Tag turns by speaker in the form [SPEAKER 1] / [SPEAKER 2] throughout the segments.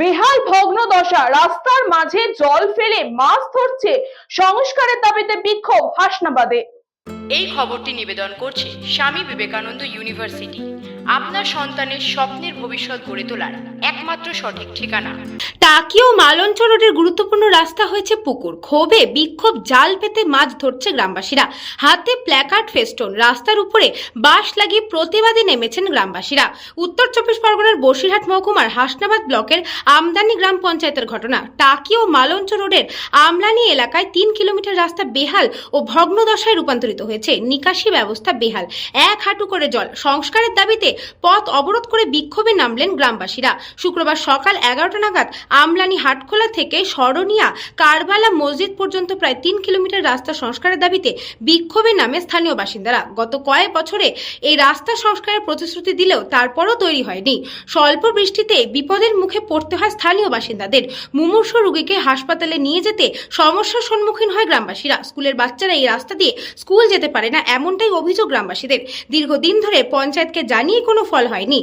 [SPEAKER 1] বেহাল ভগ্ন দশা রাস্তার মাঝে জল ফেলে মাছ ধরছে, সংস্কারের দাবিতে বিক্ষোভ হাসনাবাদে।
[SPEAKER 2] এই খবরটি নিবেদন করছে স্বামী বিবেকানন্দ ইউনিভার্সিটি। আপনার সন্তানের স্বপ্নের ভবিষ্যৎ গড়ে তোলার একমাত্র সঠিক ঠিকানা।
[SPEAKER 3] টাকি ও মালঞ্চ রোডের গুরুত্বপূর্ণ রাস্তা হয়েছে পুকুর। ক্ষোভে বিক্ষোভ জাল পেতে মাছ ধরছে গ্রামবাসীরা। হাতে প্ল্যাকার্ড ফেস্টন রাস্তার উপরে বাঁশ লাগিয়ে প্রতিবাদে নেমেছেন গ্রামবাসীরা। উত্তর চব্বিশ পরগনার বসিরহাট মহকুমার হাসনাবাদ ব্লকের আমদানি গ্রাম পঞ্চায়েতের ঘটনা। টাকি ও মালঞ্চ রোডের আমলানি এলাকায় তিন কিলোমিটার রাস্তা বেহাল ও ভগ্নদশায় রূপান্তরিত হয়েছে। নিকাশি ব্যবস্থা বেহাল। এক হাঁটু করে জল। সংস্কারের দাবিতে পথ অবরোধ করে বিক্ষোভে নামলেন গ্রামবাসীরা। শুক্রবার সকাল এগারোটা নাগাদ আমলানি হাটখোলা থেকে সরনিয়া কারবালা মসজিদ পর্যন্ত প্রায় তিন কিলোমিটার রাস্তা সংস্কারের দাবিতে বিক্ষোভে নামে স্থানীয় বাসিন্দারা। গত কয়েক বছরে এই রাস্তা সংস্কারের প্রতিশ্রুতি দিলেও তারপরও তৈরি হয়নি। স্বল্প বৃষ্টিতে বিপদের মুখে পড়তে হয় স্থানীয় বাসিন্দাদের। মুমূর্ষ রোগীকে হাসপাতালে নিয়ে যেতে সমস্যার সম্মুখীন হয় গ্রামবাসীরা। স্কুলের বাচ্চারা এই রাস্তা দিয়ে স্কুল যেতে পারে না, এমনটাই অভিযোগ গ্রামবাসীদের। দীর্ঘদিন ধরে পঞ্চায়েতকে জানিয়ে কোনো ফল হয়নি।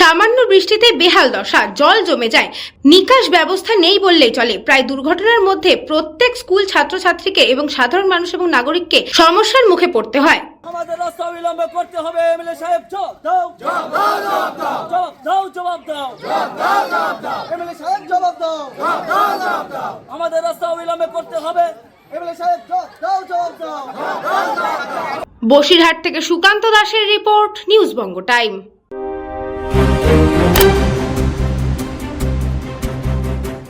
[SPEAKER 3] সামান্য বৃষ্টিতে বেহাল দশা জল জমে যায়। নিকাশ ব্যবস্থা নেই বললেই চলে। প্রায় দুর্ঘটনার মধ্যে প্রত্যেক স্কুল ছাত্রছাত্রীকে এবং সাধারণ মানুষ এবং নাগরিককে সমস্যার মুখে পড়তে হয়।
[SPEAKER 4] আমাদের রাস্তা অবিলম্বে করতে হবে এমএলএ সাহেব। জবাব দাও। জবাব দাও জবাব দাও।
[SPEAKER 5] এমএলএ সাহেব জবাব দাও।
[SPEAKER 4] আমাদের রাস্তা অবিলম্বে করতে হবে।
[SPEAKER 5] এমএলএ সাহেব জবাব দাও জবাব দাও।
[SPEAKER 3] বসিরহাট থেকে সুকান্ত দাসের রিপোর্ট নিউজ বঙ্গ টাইম।